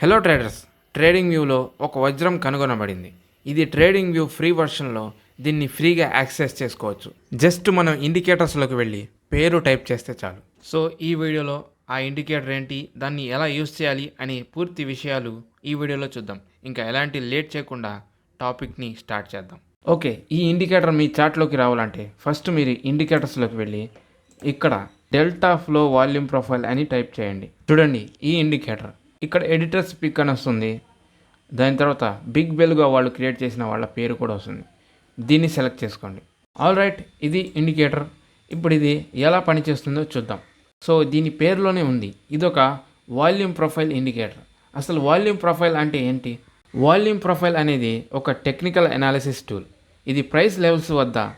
Hello traders trading వ్యూలో ఒక వజ్రం కనుగొనబడింది. ఇది ట్రేడింగ్ వ్యూ ఫ్రీ వర్షన్లో దీన్ని ఫ్రీగా యాక్సెస్ చేసుకోవచ్చు. జస్ట్ మనం ఇండికేటర్స్లోకి వెళ్ళి పేరు టైప్ చేస్తే చాలు. సో ఈ వీడియోలో ఆ ఇండికేటర్ ఏంటి దాన్ని ఎలా యూస్ చేయాలి అనే పూర్తి విషయాలు ఈ వీడియోలో చూద్దాం. ఇంకా ఎలాంటి లేట్ చేయకుండా టాపిక్ని స్టార్ట్ చేద్దాం. ఓకే ఈ ఇండికేటర్ మీ చార్ట్లోకి రావాలంటే ఫస్ట్ మీరు ఇండికేటర్స్లోకి వెళ్ళి ఇక్కడ డెల్టా ఫ్లో వాల్యూమ్ ప్రొఫైల్ అని టైప్ చేయండి. చూడండి ఈ ఇండికేటర్. ఇక్కడ ఎడిటర్స్ పిక్ అని వస్తుంది. దాని తర్వాత బిగ్ బెల్గా వాళ్ళు క్రియేట్ చేసిన వాళ్ళ పేరు కూడా వస్తుంది. దీన్ని సెలెక్ట్ చేసుకోండి. ఆల్ రైట్ ఇది ఇండికేటర్. ఇప్పుడు ఇది ఎలా పనిచేస్తుందో చూద్దాం. సో దీని పేరులోనే ఉంది. ఇదొక వాల్యూమ్ ప్రొఫైల్ ఇండికేటర్. అసలు వాల్యూమ్ ప్రొఫైల్ అంటే ఏంటి? వాల్యూమ్ ప్రొఫైల్ అనేది ఒక టెక్నికల్ అనాలిసిస్ టూల్. ఇది ప్రైస్ లెవెల్స్ వద్ద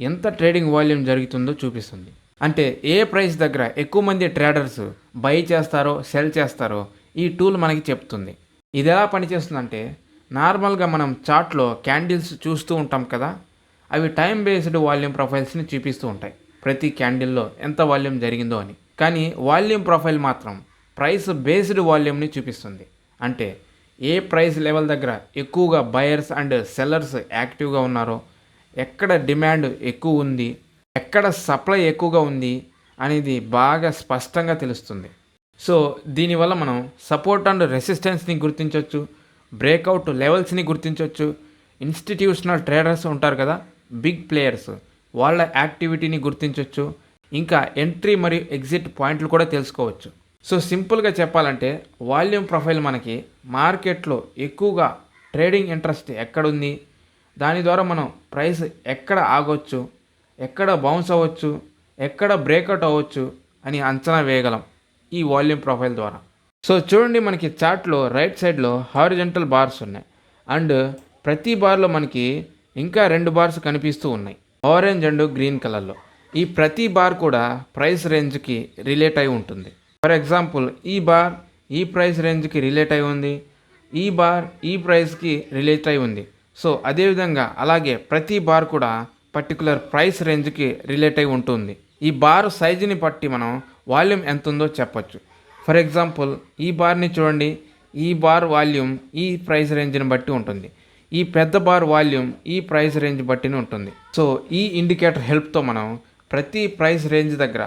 ఎంత ట్రేడింగ్ వాల్యూమ్ జరుగుతుందో చూపిస్తుంది. అంటే ఏ ప్రైస్ దగ్గర ఎక్కువ మంది ట్రేడర్స్ బై చేస్తారో సెల్ చేస్తారో ఈ టూల్ మనకి చెప్తుంది. ఇది ఎలా పనిచేస్తుందంటే నార్మల్గా మనం చార్ట్లో క్యాండిల్స్ చూస్తూ ఉంటాం కదా అవి టైం బేస్డ్ వాల్యూమ్ ప్రొఫైల్స్ని చూపిస్తూ ఉంటాయి. ప్రతి క్యాండిల్లో ఎంత వాల్యూమ్ జరిగిందో అని. కానీ వాల్యూమ్ ప్రొఫైల్ మాత్రం ప్రైస్ బేస్డ్ వాల్యూమ్ని చూపిస్తుంది. అంటే ఏ ప్రైస్ లెవెల్ దగ్గర ఎక్కువగా బయర్స్ అండ్ సెల్లర్స్ యాక్టివ్గా ఉన్నారో ఎక్కడ డిమాండ్ ఎక్కువ ఉంది ఎక్కడ సప్లై ఎక్కువగా ఉంది అనేది బాగా స్పష్టంగా తెలుస్తుంది. సో దీనివల్ల మనం సపోర్ట్ అండ్ రెసిస్టెన్స్ని గుర్తించవచ్చు బ్రేక్అవుట్ లెవెల్స్ని గుర్తించవచ్చు ఇన్స్టిట్యూషనల్ ట్రేడర్స్ ఉంటారు కదా బిగ్ ప్లేయర్స్ వాళ్ళ యాక్టివిటీని గుర్తించవచ్చు ఇంకా ఎంట్రీ మరియు ఎగ్జిట్ పాయింట్లు కూడా తెలుసుకోవచ్చు. సో సింపుల్గా చెప్పాలంటే వాల్యూమ్ ప్రొఫైల్ మనకి మార్కెట్లో ఎక్కువగా ట్రేడింగ్ ఇంట్రెస్ట్ ఎక్కడుంది? దాని ద్వారా మనం ప్రైస్ ఎక్కడ ఆగొచ్చు? ఎక్కడ బౌన్స్ అవ్వచ్చు? ఎక్కడ బ్రేక్అవుట్ అవ్వచ్చు? అని అంచనా వేయగలం. ఈ వాల్యూమ్ ప్రొఫైల్ ద్వారా. సో చూడండి మనకి చార్ట్లో రైట్ సైడ్లో హారిజెంటల్ బార్స్ ఉన్నాయి. అండ్ ప్రతి బార్లో మనకి ఇంకా రెండు బార్స్ కనిపిస్తూ ఉన్నాయి. ఆరెంజ్ అండ్ గ్రీన్ కలర్లో. ఈ ప్రతి బార్ కూడా ప్రైస్ రేంజ్కి రిలేట్ అయి ఉంటుంది. ఫర్ ఎగ్జాంపుల్ ఈ బార్ ఈ ప్రైస్ రేంజ్కి రిలేట్ అయి ఉంది. ఈ బార్ ఈ ప్రైస్కి రిలేట్ అయి ఉంది. సో అదేవిధంగా అలాగే ప్రతి బార్ కూడా పర్టికులర్ ప్రైస్ రేంజ్కి రిలేట్ అయి ఉంటుంది. ఈ బార్ సైజుని బట్టి మనం వాల్యూమ్ ఎంత ఉందో చెప్పచ్చు. ఫర్ ఎగ్జాంపుల్ ఈ బార్ని చూడండి. ఈ బార్ వాల్యూమ్ ఈ ప్రైస్ రేంజ్ని బట్టి ఉంటుంది. ఈ పెద్ద బార్ వాల్యూమ్ ఈ ప్రైస్ రేంజ్ బట్టిని ఉంటుంది. సో ఈ ఇండికేటర్ హెల్ప్తో మనం ప్రతి ప్రైస్ రేంజ్ దగ్గర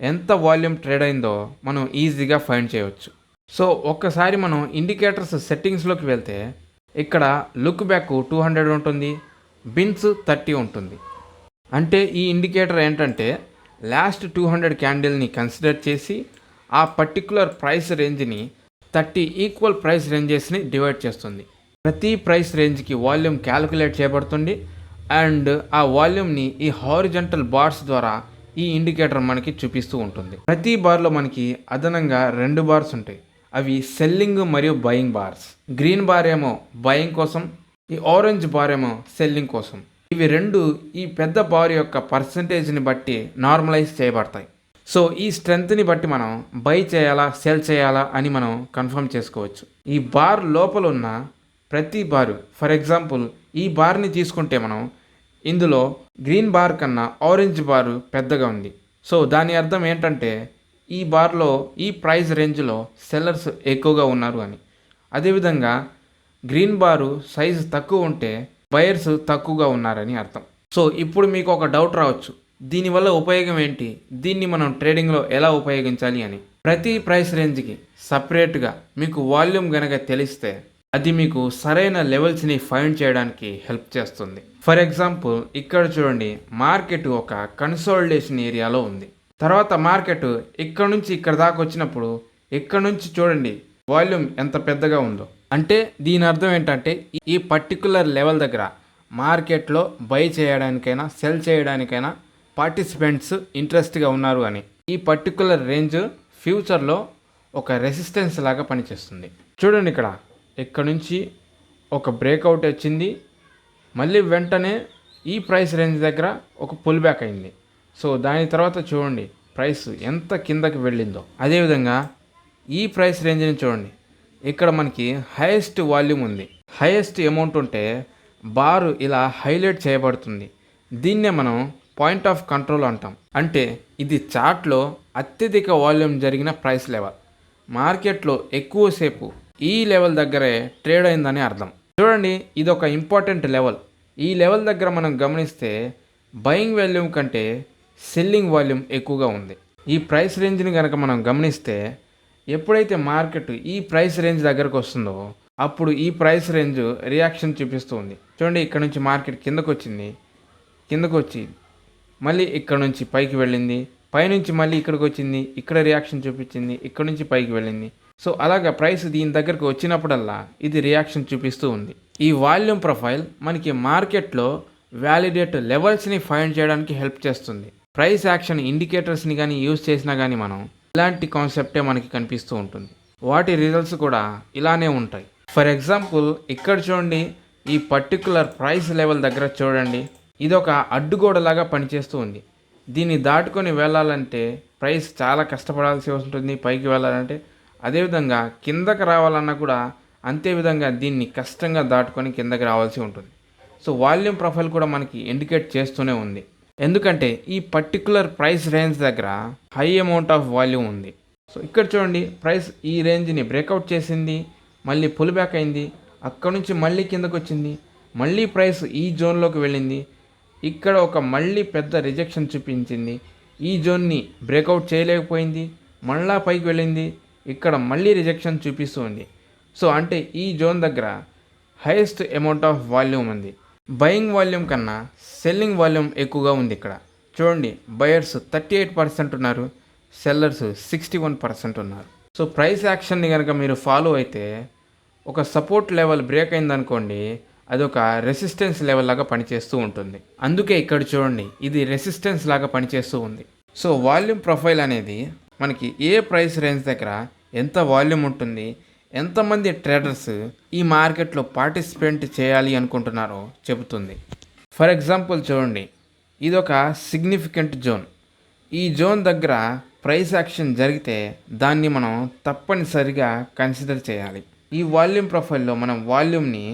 ఎంత వాల్యూమ్ ట్రేడ్ అయిందో మనం ఈజీగా ఫైండ్ చేయవచ్చు సో ఒక్కసారి మనం ఇండికేటర్స్ సెట్టింగ్స్లోకి వెళ్తే ఇక్కడ లుక్ బ్యాక్ టూ హండ్రెడ్ ఉంటుంది బిన్స్ థర్టీ ఉంటుంది. అంటే ఈ ఇండికేటర్ ఏంటంటే లాస్ట్ టూ హండ్రెడ్ క్యాండిల్ని కన్సిడర్ చేసి ఆ పర్టికులర్ ప్రైస్ రేంజ్ని థర్టీ ఈక్వల్ ప్రైస్ రేంజెస్ని డివైడ్ చేస్తుంది. ప్రతి ప్రైస్ రేంజ్కి వాల్యూమ్ క్యాలిక్యులేట్ చేయబడుతుంది అండ్ ఆ వాల్యూమ్ని ఈ హారిజంటల్ బార్స్ ద్వారా ఈ ఇండికేటర్ మనకి చూపిస్తూ ఉంటుంది. ప్రతి బార్లో మనకి అదనంగా రెండు బార్స్ ఉంటాయి. అవి సెల్లింగ్ మరియు బయింగ్ బార్స్. గ్రీన్ బార్ ఏమో బయింగ్ కోసం ఈ ఆరెంజ్ బార్ ఏమో సెల్లింగ్ కోసం. ఇవి రెండు ఈ పెద్ద బార్ యొక్క పర్సంటేజ్ని బట్టి నార్మలైజ్ చేయబడతాయి. సో ఈ స్ట్రెంగ్త్ని బట్టి మనం బై చేయాలా సెల్ చేయాలా అని మనం కన్ఫర్మ్ చేసుకోవచ్చు. ఈ బార్ లోపల ఉన్న ప్రతి బారు ఫర్ ఎగ్జాంపుల్ ఈ బార్ని తీసుకుంటే మనం ఇందులో గ్రీన్ బార్ కన్నా ఆరెంజ్ బారు పెద్దగా ఉంది. సో దాని అర్థం ఏంటంటే ఈ బార్లో ఈ ప్రైస్ రేంజ్లో సెల్లర్స్ ఎక్కువగా ఉన్నారు అని. అదేవిధంగా గ్రీన్ బారు సైజు తక్కువ ఉంటే బయర్స్ తక్కువగా ఉన్నారని అర్థం. సో ఇప్పుడు మీకు ఒక డౌట్ రావచ్చు. దీనివల్ల ఉపయోగం ఏంటి? దీన్ని మనం ట్రేడింగ్లో ఎలా ఉపయోగించాలి అని. ప్రతి ప్రైస్ రేంజ్కి సపరేట్గా మీకు వాల్యూమ్ గనక తెలిస్తే అది మీకు సరైన లెవెల్స్ని ఫైండ్ చేయడానికి హెల్ప్ చేస్తుంది. ఫర్ ఎగ్జాంపుల్ ఇక్కడ చూడండి మార్కెట్ ఒక కన్సాలిడేషన్ ఏరియాలో ఉంది. తర్వాత మార్కెట్ ఇక్కడ నుంచి ఇక్కడ దాకా వచ్చినప్పుడు ఇక్కడ నుంచి చూడండి వాల్యూమ్ ఎంత పెద్దగా ఉందో. అంటే దీని అర్థం ఏంటంటే ఈ పర్టికులర్ లెవెల్ దగ్గర మార్కెట్లో బై చేయడానికైనా సెల్ చేయడానికైనా పార్టిసిపెంట్స్ ఇంట్రెస్ట్గా ఉన్నారు అని. ఈ పర్టికులర్ రేంజ్ ఫ్యూచర్లో ఒక రెసిస్టెన్స్ లాగా పనిచేస్తుంది. చూడండి ఇక్కడ ఇక్కడ నుంచి ఒక బ్రేక్అవుట్ వచ్చింది. మళ్ళీ వెంటనే ఈ ప్రైస్ రేంజ్ దగ్గర ఒక పుల్ బ్యాక్ అయింది. సో దాని తర్వాత చూడండి ప్రైస్ ఎంత కిందకి వెళ్ళిందో. అదేవిధంగా ఈ ప్రైస్ రేంజ్ని చూడండి. ఇక్కడ మనకి హైయెస్ట్ వాల్యూమ్ ఉంది. హైయెస్ట్ అమౌంట్ ఉంటే బారు ఇలా హైలైట్ చేయబడుతుంది. దీన్నే మనం పాయింట్ ఆఫ్ కంట్రోల్ అంటాం. అంటే ఇది చార్ట్లో అత్యధిక వాల్యూమ్ జరిగిన ప్రైస్ లెవెల్ మార్కెట్లో ఎక్కువసేపు ఈ లెవెల్ దగ్గరే ట్రేడ్ అయిందని అర్థం. చూడండి ఇది ఒక ఇంపార్టెంట్ లెవెల్ ఈ లెవెల్ దగ్గర మనం గమనిస్తే బయింగ్ వాల్యూమ్ కంటే సెల్లింగ్ వాల్యూమ్ ఎక్కువగా ఉంది. ఈ ప్రైస్ రేంజ్ని కనుక మనం గమనిస్తే ఎప్పుడైతే మార్కెట్ ఈ ప్రైస్ రేంజ్ దగ్గరకు వస్తుందో అప్పుడు ఈ ప్రైస్ రేంజ్ రియాక్షన్ చూపిస్తూ ఉంది. చూడండి ఇక్కడ నుంచి మార్కెట్ కిందకు వచ్చింది. కిందకు వచ్చి మళ్ళీ ఇక్కడ నుంచి పైకి వెళ్ళింది. పైనుంచి మళ్ళీ ఇక్కడికి వచ్చింది. ఇక్కడ రియాక్షన్ చూపించింది. ఇక్కడ నుంచి పైకి వెళ్ళింది. సో అలాగా ప్రైస్ దీని దగ్గరకు వచ్చినప్పుడల్లా ఇది రియాక్షన్ చూపిస్తూ ఉంది. ఈ వాల్యూమ్ ప్రొఫైల్ మనకి మార్కెట్లో వ్యాలిడేట్ లెవెల్స్ని ఫైండ్ చేయడానికి హెల్ప్ చేస్తుంది. ప్రైస్ యాక్షన్ ఇండికేటర్స్ని కానీ యూజ్ చేసినా కానీ మనం ఇలాంటి కాన్సెప్టే మనకి కనిపిస్తూ ఉంటుంది. వాటి రిజల్ట్స్ కూడా ఇలానే ఉంటాయి. ఫర్ ఎగ్జాంపుల్ ఇక్కడ చూడండి ఈ పర్టికులర్ ప్రైస్ లెవెల్ దగ్గర చూడండి. ఇది ఒక అడ్డుగోడలాగా పనిచేస్తూ ఉంది. దీన్ని దాటుకొని వెళ్ళాలంటే ప్రైస్ చాలా కష్టపడాల్సి ఉంటుంది పైకి వెళ్ళాలంటే. అదేవిధంగా కిందకి రావాలన్నా కూడా అంతే విధంగా దీన్ని కష్టంగా దాటుకొని కిందకి రావాల్సి ఉంటుంది. సో వాల్యూమ్ ప్రొఫైల్ కూడా మనకి ఇండికేట్ చేస్తూనే ఉంది. ఎందుకంటే ఈ పర్టికులర్ ప్రైస్ రేంజ్ దగ్గర హై అమౌంట్ ఆఫ్ వాల్యూమ్ ఉంది. సో ఇక్కడ చూడండి ప్రైస్ ఈ రేంజ్ని బ్రేక్అవుట్ చేసింది మళ్ళీ పుల్ బ్యాక్ అయింది అక్కడ నుంచి మళ్ళీ కిందకు వచ్చింది మళ్ళీ ప్రైస్ ఈ జోన్లోకి వెళ్ళింది ఇక్కడ ఒక మళ్ళీ పెద్ద రిజెక్షన్ చూపించింది ఈ జోన్ని బ్రేక్అవుట్ చేయలేకపోయింది మళ్ళా పైకి వెళ్ళింది ఇక్కడ మళ్ళీ రిజెక్షన్ చూపిస్తుంది సో అంటే ఈ జోన్ దగ్గర హైయెస్ట్ అమౌంట్ ఆఫ్ వాల్యూమ్ ఉంది. బయింగ్ వాల్యూమ్ కన్నా సెల్లింగ్ వాల్యూమ్ ఎక్కువగా ఉంది ఇక్కడ. చూడండి బయర్స్ థర్టీ ఎయిట్ పర్సెంట్ ఉన్నారు సెల్లర్స్ సిక్స్టీ వన్ పర్సెంట్ ఉన్నారు సో ప్రైస్ యాక్షన్ని కనుక మీరు ఫాలో అయితే ఒక సపోర్ట్ లెవెల్ బ్రేక్ అయిందనుకోండి అది ఒక రెసిస్టెన్స్ లెవెల్ లాగా పనిచేస్తూ ఉంటుంది. అందుకే ఇక్కడ చూడండి ఇది రెసిస్టెన్స్ లాగా పనిచేస్తూ ఉంది. సో వాల్యూమ్ ప్రొఫైల్ అనేది మనకి ఏ ప్రైస్ రేంజ్ దగ్గర ఎంత వాల్యూమ్ ఉంటుంది ఎంతమంది ట్రేడర్స్ ఈ మార్కెట్లో పార్టిసిపేట్ చేయాలి అనుకుంటున్నారో చెబుతుంది. ఫర్ ఎగ్జాంపుల్ చూడండి ఇది ఒక సిగ్నిఫికెంట్ జోన్. ఈ జోన్ దగ్గర ప్రైస్ యాక్షన్ జరిగితే దాన్ని మనం తప్పనిసరిగా కన్సిడర్ చేయాలి. ఈ వాల్యూమ్ ప్రొఫైల్లో మనం వాల్యూమ్ని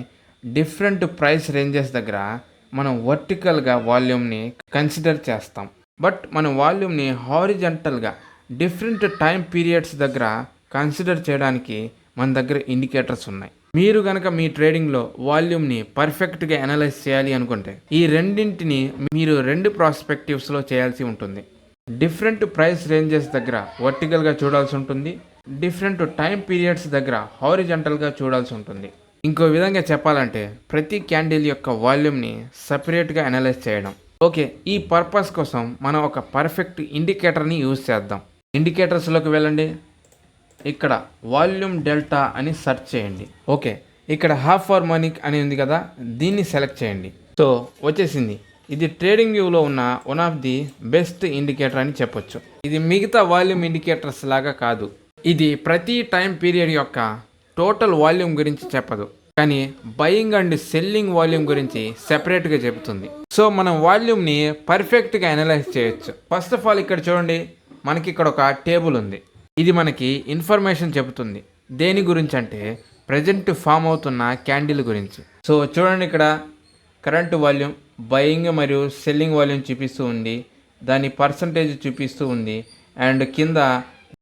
డిఫరెంట్ ప్రైస్ రేంజెస్ దగ్గర మనం వర్టికల్గా వాల్యూమ్ని కన్సిడర్ చేస్తాం. బట్ మన వాల్యూమ్ని హారిజంటల్గా డిఫరెంట్ టైం పీరియడ్స్ దగ్గర కన్సిడర్ చేయడానికి మన దగ్గర ఇండికేటర్స్ ఉన్నాయి. మీరు కనుక మీ ట్రేడింగ్లో వాల్యూమ్ని పర్ఫెక్ట్గా అనలైజ్ చేయాలి అనుకుంటే ఈ రెండింటిని మీరు రెండు ప్రాస్పెక్టివ్స్లో చేయాల్సి ఉంటుంది. డిఫరెంట్ ప్రైస్ రేంజెస్ దగ్గర వర్టికల్గా చూడాల్సి ఉంటుంది. డిఫరెంట్ టైం పీరియడ్స్ దగ్గర హారిజంటల్గా చూడాల్సి ఉంటుంది. ఇంకో విధంగా చెప్పాలంటే ప్రతి క్యాండిల్ యొక్క వాల్యూమ్ని సపరేట్గా అనలైజ్ చేయడం. ఓకే ఈ పర్పస్ కోసం మనం ఒక పర్ఫెక్ట్ ఇండికేటర్ని యూజ్ చేద్దాం. ఇండికేటర్స్లోకి వెళ్ళండి. ఇక్కడ వాల్యూమ్ డెల్టా అని సెర్చ్ చేయండి. ఓకే ఇక్కడ హాఫ్ హార్మోనిక్ అని ఉంది కదా దీన్ని సెలెక్ట్ చేయండి. సో వచ్చేసింది. ఇది ట్రేడింగ్ వ్యూలో ఉన్న one of the best indicator అని చెప్పొచ్చు. ఇది మిగతా వాల్యూమ్ ఇండికేటర్స్ లాగా కాదు. ఇది ప్రతి టైం పీరియడ్ యొక్క టోటల్ వాల్యూమ్ గురించి చెప్పదు. కానీ బయింగ్ అండ్ సెల్లింగ్ వాల్యూమ్ గురించి సెపరేట్గా చెబుతుంది. సో మనం వాల్యూమ్ని పర్ఫెక్ట్గా అనలైజ్ చేయొచ్చు. ఫస్ట్ ఆఫ్ ఆల్ ఇక్కడ చూడండి మనకి ఇక్కడ ఒక టేబుల్ ఉంది. ఇది మనకి ఇన్ఫర్మేషన్ చెబుతుంది. దేని గురించి అంటే ప్రజెంట్ ఫామ్ అవుతున్న క్యాండిల్ గురించి. సో చూడండి ఇక్కడ కరెంట్ వాల్యూమ్ బయింగ్ మరియు సెల్లింగ్ వాల్యూమ్ చూపిస్తూ ఉంది. దాని పర్సంటేజ్ చూపిస్తూ ఉంది. అండ్ కింద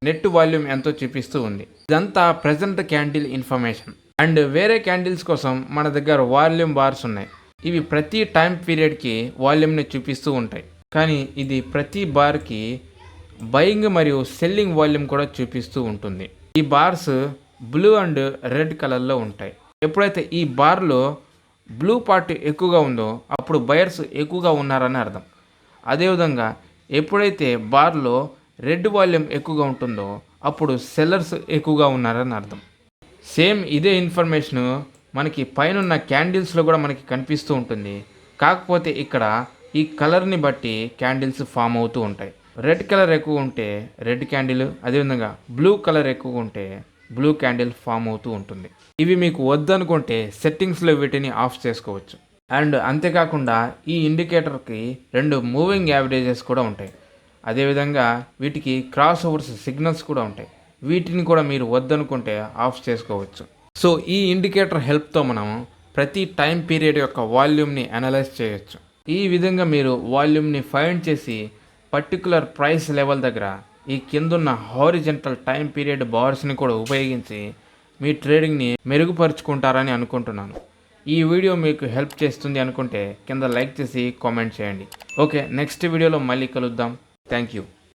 నెట్ వాల్యూమ్ ఎంతో చూపిస్తూ ఉంది. ఇదంతా ప్రజెంట్ క్యాండిల్ ఇన్ఫర్మేషన్. అండ్ వేరే క్యాండిల్స్ కోసం మన దగ్గర వాల్యూమ్ బార్స్ ఉన్నాయి. ఇవి ప్రతి టైం పీరియడ్కి వాల్యూమ్ని చూపిస్తూ ఉంటాయి. కానీ ఇది ప్రతి బార్కి బయింగ్ మరియు సెల్లింగ్ వాల్యూమ్ కూడా చూపిస్తూ ఉంటుంది. ఈ బార్స్ బ్లూ అండ్ రెడ్ కలర్లో ఉంటాయి. ఎప్పుడైతే ఈ బార్లో బ్లూ పార్ట్ ఎక్కువగా ఉందో అప్పుడు బయర్స్ ఎక్కువగా ఉన్నారని అర్థం. అదేవిధంగా ఎప్పుడైతే బార్లో రెడ్ వాల్యూమ్ ఎక్కువగా ఉంటుందో అప్పుడు సెల్లర్స్ ఎక్కువగా ఉన్నారని అర్థం. సేమ్ ఇదే ఇన్ఫర్మేషన్ మనకి పైన క్యాండిల్స్లో కూడా మనకి కనిపిస్తూ ఉంటుంది. కాకపోతే ఇక్కడ ఈ కలర్ని బట్టి క్యాండిల్స్ ఫామ్ అవుతూ ఉంటాయి. రెడ్ కలర్ ఎక్కువ ఉంటే రెడ్ క్యాండిల్ అదేవిధంగా బ్లూ కలర్ ఎక్కువ ఉంటే బ్లూ క్యాండిల్ ఫామ్ అవుతూ ఉంటుంది. ఇవి మీకు వద్దనుకుంటే సెట్టింగ్స్లో వీటిని ఆఫ్ చేసుకోవచ్చు. అండ్ అంతేకాకుండా ఈ ఇండికేటర్కి రెండు మూవింగ్ యావరేజెస్ కూడా ఉంటాయి. అదేవిధంగా వీటికి క్రాస్ ఓవర్స్ సిగ్నల్స్ కూడా ఉంటాయి. వీటిని కూడా మీరు వద్దనుకుంటే ఆఫ్ చేసుకోవచ్చు. సో ఈ ఇండికేటర్ హెల్ప్తో మనం ప్రతి టైం పీరియడ్ యొక్క వాల్యూమ్ని అనలైజ్ చేయొచ్చు. ఈ విధంగా మీరు వాల్యూమ్ని ఫైండ్ చేసి పర్టికులర్ ప్రైస్ లెవెల్ దగ్గర ఈ కిందున్న హారిజెంటల్ టైం పీరియడ్ బార్స్ని కూడా ఉపయోగించి మీ ట్రేడింగ్ని మెరుగుపరుచుకుంటారని అనుకుంటున్నాను. ఈ వీడియో మీకు హెల్ప్ చేస్తుంది అనుకుంటే కింద లైక్ చేసి కామెంట్ చేయండి. ఓకే నెక్స్ట్ వీడియోలో మళ్ళీ కలుద్దాం. Thank you